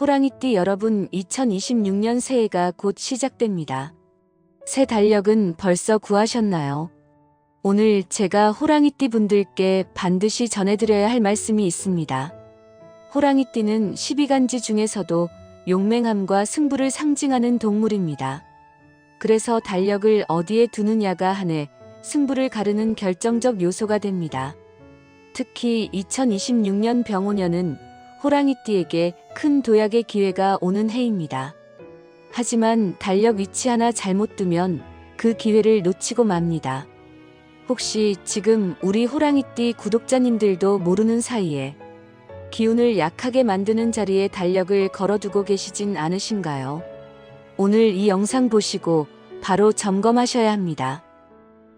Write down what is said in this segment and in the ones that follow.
호랑이띠 여러분 2026년 새해가 곧 시작됩니다. 새 달력은 벌써 구하셨나요? 오늘 제가 호랑이띠 분들께 반드시 전해드려야 할 말씀이 있습니다. 호랑이띠는 12간지 중에서도 용맹함과 승부를 상징하는 동물입니다. 그래서 달력을 어디에 두느냐가 한해 승부를 가르는 결정적 요소가 됩니다. 특히 2026년 병오년은 호랑이띠에게 큰 도약의 기회가 오는 해입니다. 하지만 달력 위치 하나 잘못 두면 그 기회를 놓치고 맙니다. 혹시 지금 우리 호랑이띠 구독자님들도 모르는 사이에 기운을 약하게 만드는 자리에 달력을 걸어두고 계시진 않으신가요? 오늘 이 영상 보시고 바로 점검하셔야 합니다.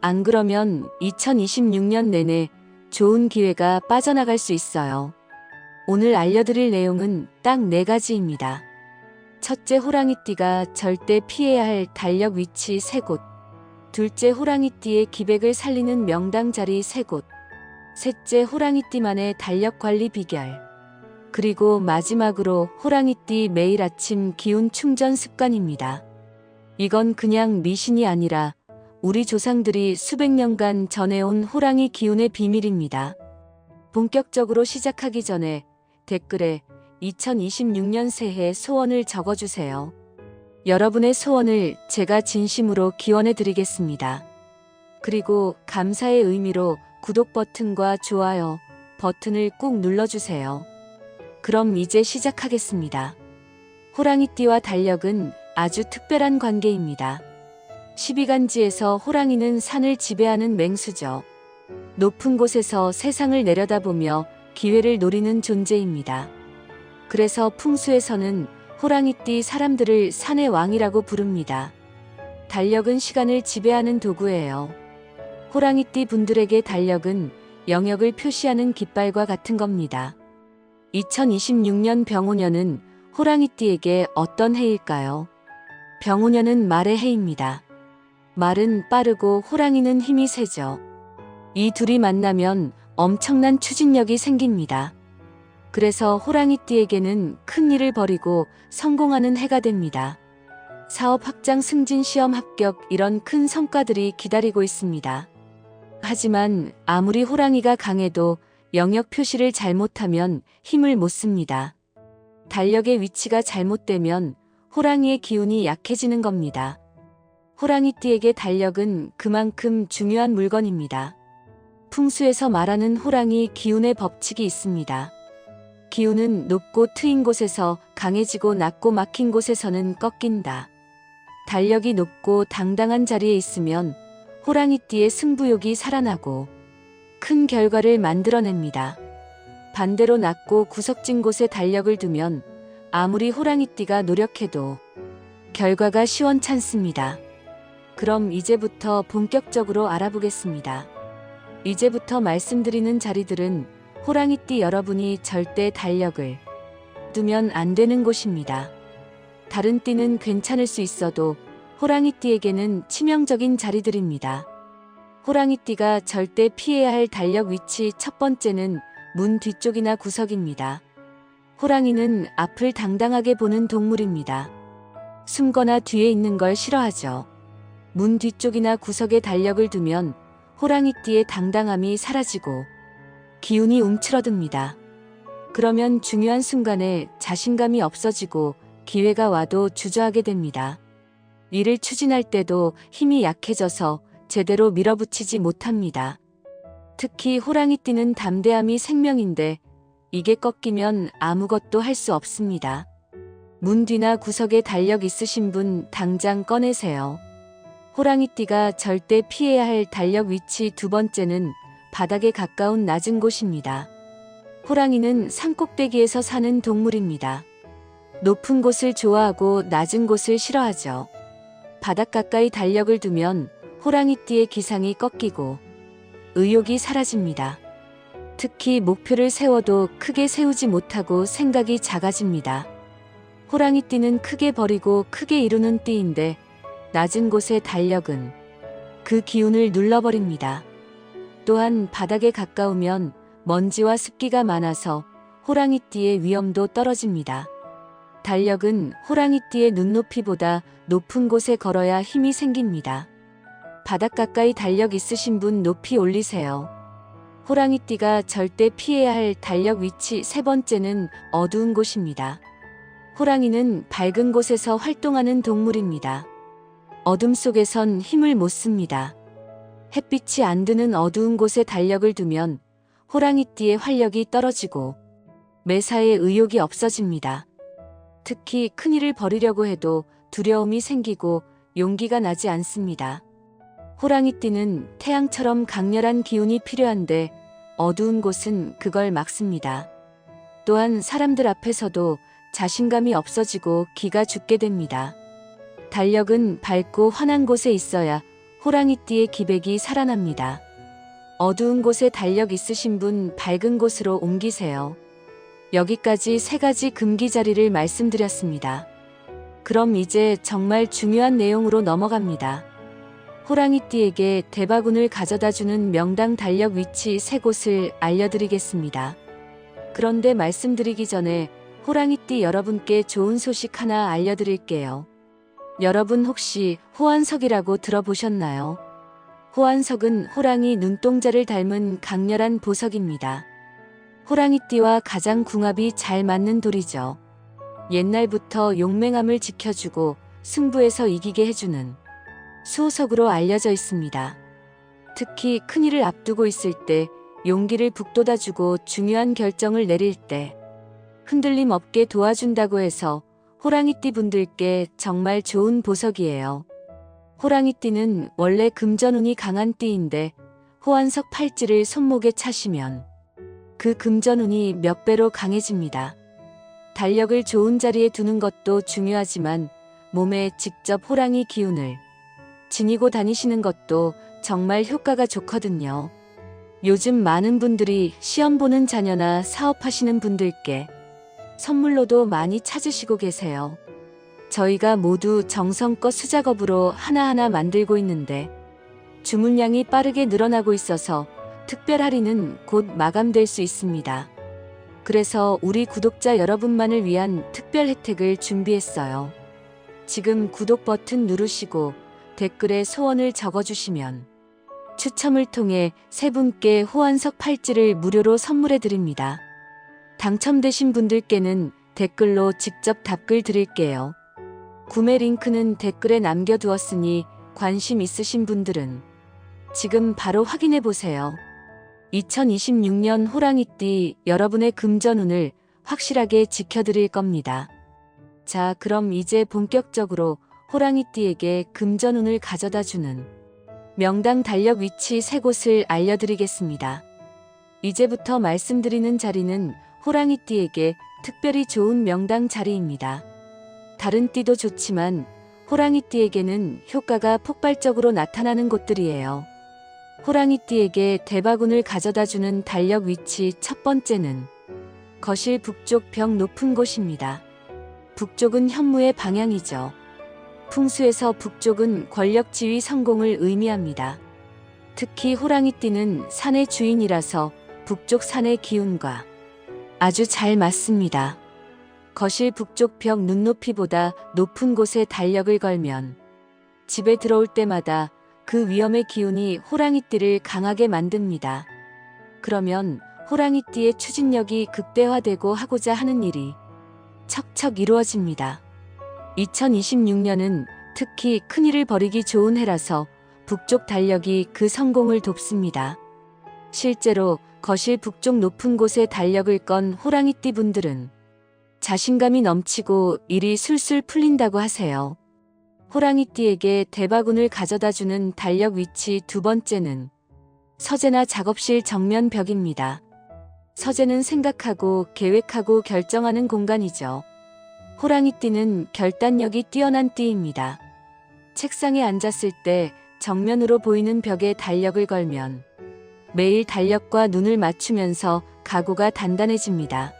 안 그러면 2026년 내내 좋은 기회가 빠져나갈 수 있어요. 오늘 알려드릴 내용은 딱 네 가지입니다. 첫째 호랑이띠가 절대 피해야 할 달력 위치 세 곳. 둘째 호랑이띠의 기백을 살리는 명당 자리 세 곳. 셋째 호랑이띠만의 달력 관리 비결. 그리고 마지막으로 호랑이띠 매일 아침 기운 충전 습관입니다. 이건 그냥 미신이 아니라 우리 조상들이 수백 년간 전해온 호랑이 기운의 비밀입니다. 본격적으로 시작하기 전에 댓글에 2026년 새해 소원을 적어주세요. 여러분의 소원을 제가 진심으로 기원해 드리겠습니다. 그리고 감사의 의미로 구독 버튼과 좋아요 버튼을 꾹 눌러주세요. 그럼 이제 시작하겠습니다. 호랑이띠와 달력은 아주 특별한 관계입니다. 12간지에서 호랑이는 산을 지배하는 맹수죠. 높은 곳에서 세상을 내려다보며 기회를 노리는 존재입니다. 그래서 풍수에서는 호랑이띠 사람들을 산의 왕이라고 부릅니다. 달력은 시간을 지배하는 도구예요. 호랑이띠 분들에게 달력은 영역을 표시하는 깃발과 같은 겁니다. 2026년 병오년은 호랑이띠에게 어떤 해일까요? 병오년은 말의 해입니다. 말은 빠르고 호랑이는 힘이 세죠. 이 둘이 만나면 엄청난 추진력이 생깁니다. 그래서 호랑이띠에게는 큰 일을 벌이고 성공하는 해가 됩니다. 사업 확장 승진 시험 합격 이런 큰 성과들이 기다리고 있습니다. 하지만 아무리 호랑이가 강해도 영역 표시를 잘못하면 힘을 못 씁니다. 달력의 위치가 잘못되면 호랑이의 기운이 약해지는 겁니다. 호랑이띠에게 달력은 그만큼 중요한 물건입니다. 풍수에서 말하는 호랑이 기운의 법칙이 있습니다. 기운은 높고 트인 곳에서 강해지고 낮고 막힌 곳에서는 꺾인다. 달력이 높고 당당한 자리에 있으면 호랑이띠의 승부욕이 살아나고 큰 결과를 만들어냅니다. 반대로 낮고 구석진 곳에 달력을 두면 아무리 호랑이띠가 노력해도 결과가 시원찮습니다. 그럼 이제부터 본격적으로 알아보겠습니다. 이제부터 말씀드리는 자리들은 호랑이띠 여러분이 절대 달력을 두면 안 되는 곳입니다. 다른 띠는 괜찮을 수 있어도 호랑이띠에게는 치명적인 자리들입니다. 호랑이띠가 절대 피해야 할 달력 위치 첫 번째는 문 뒤쪽이나 구석입니다. 호랑이는 앞을 당당하게 보는 동물입니다. 숨거나 뒤에 있는 걸 싫어하죠. 문 뒤쪽이나 구석에 달력을 두면 호랑이띠의 당당함이 사라지고 기운이 움츠러듭니다. 그러면 중요한 순간에 자신감이 없어지고 기회가 와도 주저하게 됩니다. 일을 추진할 때도 힘이 약해져서 제대로 밀어붙이지 못합니다. 특히 호랑이띠는 담대함이 생명인데 이게 꺾이면 아무것도 할 수 없습니다. 문 뒤나 구석에 달력 있으신 분 당장 꺼내세요. 호랑이띠가 절대 피해야 할 달력 위치 두 번째는 바닥에 가까운 낮은 곳입니다. 호랑이는 산꼭대기에서 사는 동물입니다. 높은 곳을 좋아하고 낮은 곳을 싫어하죠. 바닥 가까이 달력을 두면 호랑이띠의 기상이 꺾이고 의욕이 사라집니다. 특히 목표를 세워도 크게 세우지 못하고 생각이 작아집니다. 호랑이띠는 크게 버리고 크게 이루는 띠인데 낮은 곳의 달력은 그 기운을 눌러버립니다. 또한 바닥에 가까우면 먼지와 습기가 많아서 호랑이띠의 위험도 떨어집니다. 달력은 호랑이띠의 눈높이보다 높은 곳에 걸어야 힘이 생깁니다. 바닥 가까이 달력 있으신 분 높이 올리세요. 호랑이띠가 절대 피해야 할 달력 위치 세 번째는 어두운 곳입니다. 호랑이는 밝은 곳에서 활동하는 동물입니다. 어둠 속에선 힘을 못 씁니다. 햇빛이 안 드는 어두운 곳에 달력을 두면 호랑이띠의 활력이 떨어지고 매사에 의욕이 없어집니다. 특히 큰일을 벌이려고 해도 두려움이 생기고 용기가 나지 않습니다. 호랑이띠는 태양처럼 강렬한 기운이 필요한데 어두운 곳은 그걸 막습니다. 또한 사람들 앞에서도 자신감이 없어지고 기가 죽게 됩니다. 달력은 밝고 환한 곳에 있어야 호랑이띠의 기백이 살아납니다. 어두운 곳에 달력 있으신 분 밝은 곳으로 옮기세요. 여기까지 세 가지 금기 자리를 말씀드렸습니다. 그럼 이제 정말 중요한 내용으로 넘어갑니다. 호랑이띠에게 대바군을 가져다 주는 명당 달력 위치 세 곳을 알려드리겠습니다. 그런데 말씀드리기 전에 호랑이띠 여러분께 좋은 소식 하나 알려드릴게요. 여러분 혹시 호환석이라고 들어보셨나요? 호환석은 호랑이 눈동자를 닮은 강렬한 보석입니다. 호랑이띠와 가장 궁합이 잘 맞는 돌이죠. 옛날부터 용맹함을 지켜주고 승부에서 이기게 해주는 수호석으로 알려져 있습니다. 특히 큰일을 앞두고 있을 때 용기를 북돋아주고 중요한 결정을 내릴 때 흔들림 없게 도와준다고 해서 호랑이띠 분들께 정말 좋은 보석이에요. 호랑이띠는 원래 금전운이 강한 띠인데 호환석 팔찌를 손목에 차시면 그 금전운이 몇 배로 강해집니다. 달력을 좋은 자리에 두는 것도 중요하지만 몸에 직접 호랑이 기운을 지니고 다니시는 것도 정말 효과가 좋거든요. 요즘 많은 분들이 시험 보는 자녀나 사업하시는 분들께 선물로도 많이 찾으시고 계세요. 저희가 모두 정성껏 수작업으로 하나하나 만들고 있는데 주문량이 빠르게 늘어나고 있어서 특별 할인은 곧 마감될 수 있습니다. 그래서 우리 구독자 여러분만을 위한 특별 혜택을 준비했어요. 지금 구독 버튼 누르시고 댓글에 소원을 적어주시면 추첨을 통해 세 분께 호환석 팔찌를 무료로 선물해 드립니다. 당첨되신 분들께는 댓글로 직접 답글 드릴게요. 구매 링크는 댓글에 남겨두었으니 관심 있으신 분들은 지금 바로 확인해 보세요. 2026년 호랑이띠 여러분의 금전운을 확실하게 지켜드릴 겁니다. 자, 그럼 이제 본격적으로 호랑이띠에게 금전운을 가져다 주는 명당 달력 위치 세 곳을 알려드리겠습니다. 이제부터 말씀드리는 자리는 호랑이띠에게 특별히 좋은 명당 자리입니다. 다른 띠도 좋지만 호랑이띠에게는 효과가 폭발적으로 나타나는 곳들이에요. 호랑이띠에게 대바군을 가져다 주는 달력 위치 첫 번째는 거실 북쪽 벽 높은 곳입니다. 북쪽은 현무의 방향이죠. 풍수에서 북쪽은 권력 지위 성공을 의미합니다. 특히 호랑이띠는 산의 주인이라서 북쪽 산의 기운과 아주 잘 맞습니다. 거실 북쪽 벽 눈높이보다 높은 곳에 달력을 걸면 집에 들어올 때마다 그 위험의 기운이 호랑이띠를 강하게 만듭니다. 그러면 호랑이띠의 추진력이 극대화되고 하고자 하는 일이 척척 이루어집니다. 2026년은 특히 큰일을 벌이기 좋은 해라서 북쪽 달력이 그 성공을 돕습니다. 실제로 거실 북쪽 높은 곳에 달력을 건 호랑이띠 분들은 자신감이 넘치고 일이 술술 풀린다고 하세요. 호랑이띠에게 대바군을 가져다 주는 달력 위치 두 번째는 서재나 작업실 정면 벽입니다. 서재는 생각하고 계획하고 결정하는 공간이죠. 호랑이띠는 결단력이 뛰어난 띠입니다. 책상에 앉았을 때 정면으로 보이는 벽에 달력을 걸면 매일 달력과 눈을 맞추면서 각오가 단단해집니다.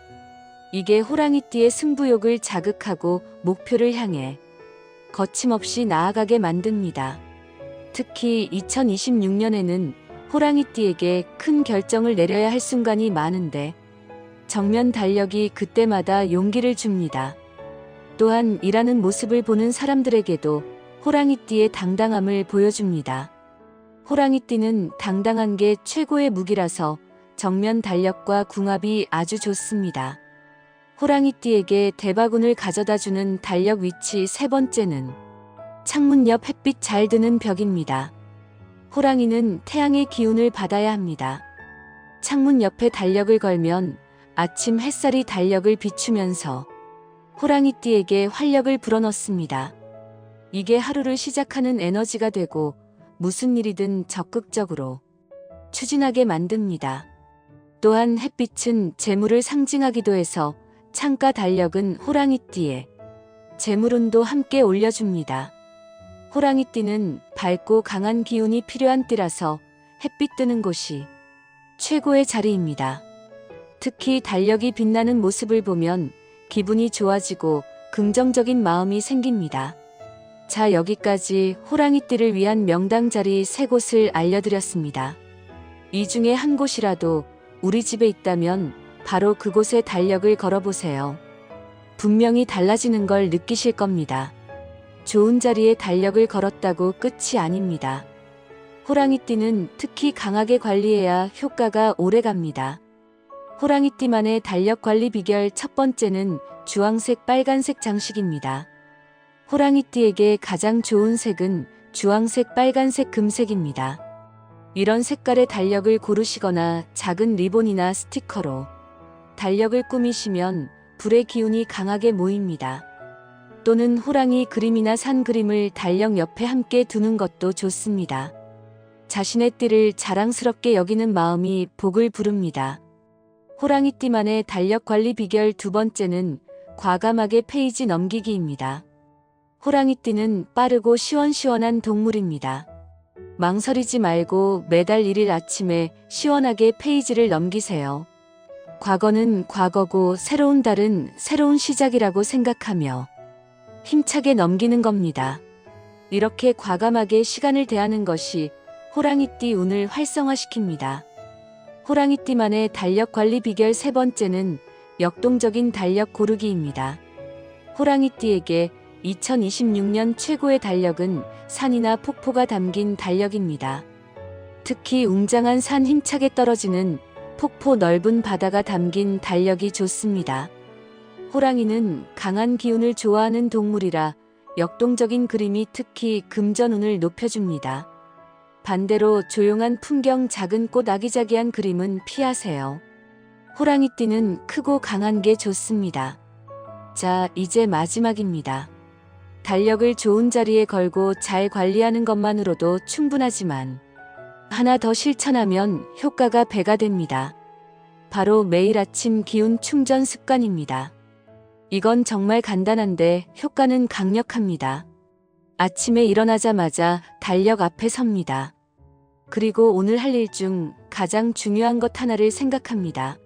이게 호랑이띠의 승부욕을 자극하고 목표를 향해 거침없이 나아가게 만듭니다. 특히 2026년에는 호랑이띠에게 큰 결정을 내려야 할 순간이 많은데 정면 달력이 그때마다 용기를 줍니다. 또한 일하는 모습을 보는 사람들에게도 호랑이띠의 당당함을 보여줍니다. 호랑이띠는 당당한 게 최고의 무기라서 정면 달력과 궁합이 아주 좋습니다. 호랑이띠에게 대바군을 가져다 주는 달력 위치 세 번째는 창문 옆 햇빛 잘 드는 벽입니다. 호랑이는 태양의 기운을 받아야 합니다. 창문 옆에 달력을 걸면 아침 햇살이 달력을 비추면서 호랑이띠에게 활력을 불어넣습니다. 이게 하루를 시작하는 에너지가 되고 무슨 일이든 적극적으로 추진하게 만듭니다. 또한 햇빛은 재물을 상징하기도 해서 창가 달력은 호랑이띠에 재물운도 함께 올려줍니다. 호랑이띠는 밝고 강한 기운이 필요한 띠라서 햇빛 뜨는 곳이 최고의 자리입니다. 특히 달력이 빛나는 모습을 보면 기분이 좋아지고 긍정적인 마음이 생깁니다. 자, 여기까지 호랑이띠를 위한 명당 자리 세 곳을 알려드렸습니다. 이 중에 한 곳이라도 우리 집에 있다면 바로 그곳에 달력을 걸어보세요. 분명히 달라지는 걸 느끼실 겁니다. 좋은 자리에 달력을 걸었다고 끝이 아닙니다. 호랑이띠는 특히 강하게 관리해야 효과가 오래 갑니다. 호랑이띠만의 달력 관리 비결 첫 번째는 주황색 빨간색 장식입니다. 호랑이띠에게 가장 좋은 색은 주황색 빨간색 금색입니다. 이런 색깔의 달력을 고르시거나 작은 리본이나 스티커로 달력을 꾸미시면 불의 기운이 강하게 모입니다. 또는 호랑이 그림이나 산 그림을 달력 옆에 함께 두는 것도 좋습니다. 자신의 띠를 자랑스럽게 여기는 마음이 복을 부릅니다. 호랑이띠만의 달력 관리 비결 두 번째는 과감하게 페이지 넘기기입니다. 호랑이띠는 빠르고 시원시원한 동물입니다. 망설이지 말고 매달 1일 아침에 시원하게 페이지를 넘기세요. 과거는 과거고 새로운 달은 새로운 시작이라고 생각하며 힘차게 넘기는 겁니다. 이렇게 과감하게 시간을 대하는 것이 호랑이띠 운을 활성화시킵니다. 호랑이띠만의 달력 관리 비결 세 번째는 역동적인 달력 고르기입니다. 호랑이띠에게 2026년 최고의 달력은 산이나 폭포가 담긴 달력입니다. 특히 웅장한 산 힘차게 떨어지는 폭포 넓은 바다가 담긴 달력이 좋습니다. 호랑이는 강한 기운을 좋아하는 동물이라 역동적인 그림이 특히 금전운을 높여줍니다. 반대로 조용한 풍경 작은 꽃 아기자기한 그림은 피하세요. 호랑이띠는 크고 강한 게 좋습니다. 자, 이제 마지막입니다. 달력을 좋은 자리에 걸고 잘 관리하는 것만으로도 충분하지만 하나 더 실천하면 효과가 배가 됩니다. 바로 매일 아침 기운 충전 습관입니다. 이건 정말 간단한데 효과는 강력합니다. 아침에 일어나자마자 달력 앞에 섭니다. 그리고 오늘 할 일 중 가장 중요한 것 하나를 생각합니다.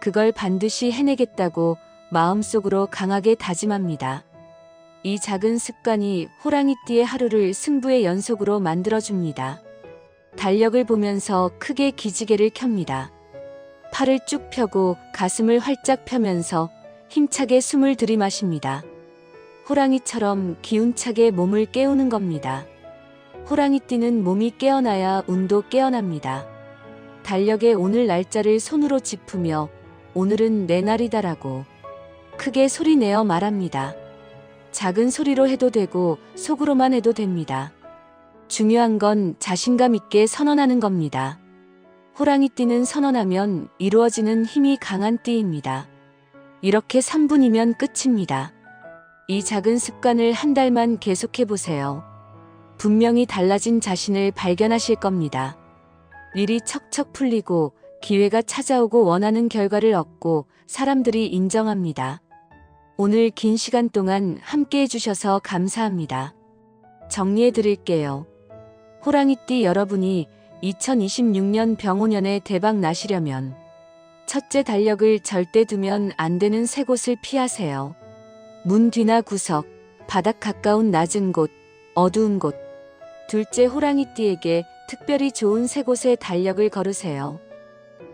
그걸 반드시 해내겠다고 마음속으로 강하게 다짐합니다. 이 작은 습관이 호랑이띠의 하루를 승부의 연속으로 만들어줍니다. 달력을 보면서 크게 기지개를 켭니다. 팔을 쭉 펴고 가슴을 활짝 펴면서 힘차게 숨을 들이마십니다. 호랑이처럼 기운차게 몸을 깨우는 겁니다. 호랑이 뛰는 몸이 깨어나야 운도 깨어납니다. 달력에 오늘 날짜를 손으로 짚으며 오늘은 내 날이다라고 크게 소리내어 말합니다. 작은 소리로 해도 되고 속으로만 해도 됩니다. 중요한 건 자신감 있게 선언하는 겁니다. 호랑이 띠는 선언하면 이루어지는 힘이 강한 띠입니다. 이렇게 3분이면 끝입니다. 이 작은 습관을 한 달만 계속해 보세요. 분명히 달라진 자신을 발견하실 겁니다. 일이 척척 풀리고 기회가 찾아오고 원하는 결과를 얻고 사람들이 인정합니다. 오늘 긴 시간 동안 함께 해주셔서 감사합니다. 정리해 드릴게요. 호랑이띠 여러분이 2026년 병오년에 대박 나시려면 첫째 달력을 절대 두면 안 되는 세 곳을 피하세요. 문 뒤나 구석, 바닥 가까운 낮은 곳, 어두운 곳. 둘째 호랑이띠에게 특별히 좋은 세 곳에 달력을 걸으세요.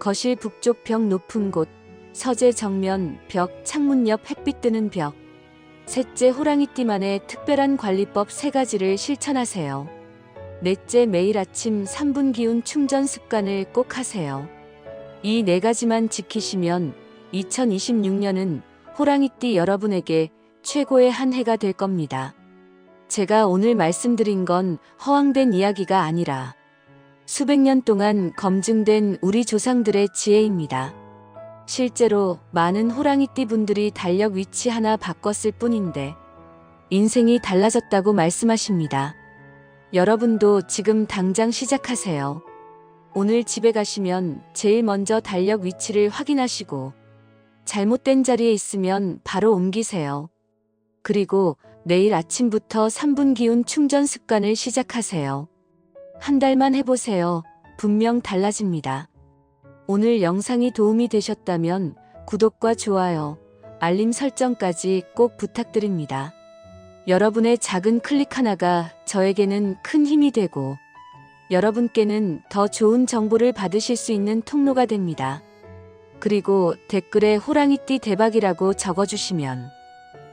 거실 북쪽 벽 높은 곳, 서재 정면 벽, 창문 옆 햇빛 드는 벽. 셋째 호랑이띠만의 특별한 관리법 세 가지를 실천하세요. 넷째 매일 아침 3분 기운 충전 습관을 꼭 하세요. 이 네 가지만 지키시면 2026년은 호랑이띠 여러분에게 최고의 한 해가 될 겁니다. 제가 오늘 말씀드린 건 허황된 이야기가 아니라 수백 년 동안 검증된 우리 조상들의 지혜입니다. 실제로 많은 호랑이띠 분들이 달력 위치 하나 바꿨을 뿐인데 인생이 달라졌다고 말씀하십니다. 여러분도 지금 당장 시작하세요. 오늘 집에 가시면 제일 먼저 달력 위치를 확인하시고 잘못된 자리에 있으면 바로 옮기세요. 그리고 내일 아침부터 3분 기운 충전 습관을 시작하세요. 한 달만 해보세요. 분명 달라집니다. 오늘 영상이 도움이 되셨다면 구독과 좋아요, 알림 설정까지 꼭 부탁드립니다. 여러분의 작은 클릭 하나가 저에게는 큰 힘이 되고 여러분께는 더 좋은 정보를 받으실 수 있는 통로가 됩니다. 그리고 댓글에 호랑이띠 대박이라고 적어주시면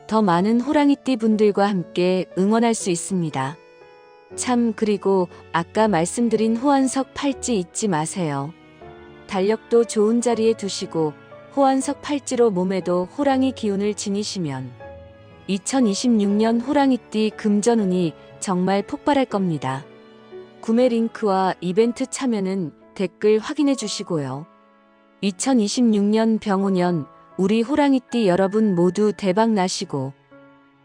더 많은 호랑이띠 분들과 함께 응원할 수 있습니다. 참, 그리고 아까 말씀드린 호환석 팔찌 잊지 마세요. 달력도 좋은 자리에 두시고 호환석 팔찌로 몸에도 호랑이 기운을 지니시면 2026년 호랑이띠 금전운이 정말 폭발할 겁니다. 구매 링크와 이벤트 참여는 댓글 확인해 주시고요. 2026년 병오년 우리 호랑이띠 여러분 모두 대박 나시고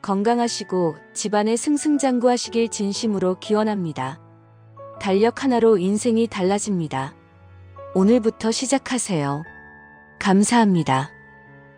건강하시고 집안에 승승장구하시길 진심으로 기원합니다. 달력 하나로 인생이 달라집니다. 오늘부터 시작하세요. 감사합니다.